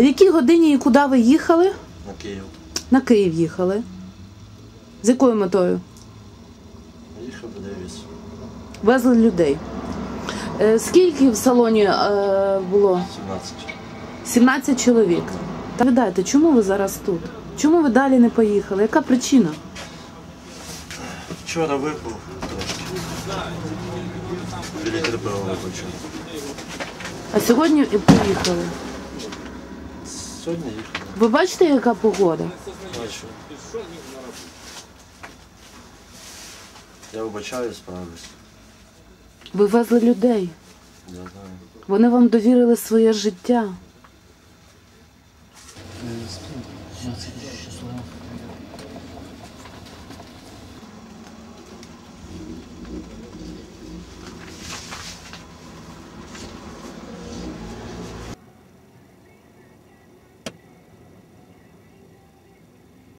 В якій годині і куди ви їхали? На Київ. На Київ їхали. З якою метою? Їхав подивись. Везли людей. Е, Скільки в салоні е, було? 17. 17 чоловік. Та видайте, чому ви зараз тут? Чому ви далі не поїхали? Яка причина? Вчора випив трошки. Біля виключив. А сьогодні і поїхали. Сьогодні їхав. Ви бачите, яка погода? Бачу. Я вибачаю, справлюсь. Ви везли людей. Я знаю. Вони вам довірили своє життя.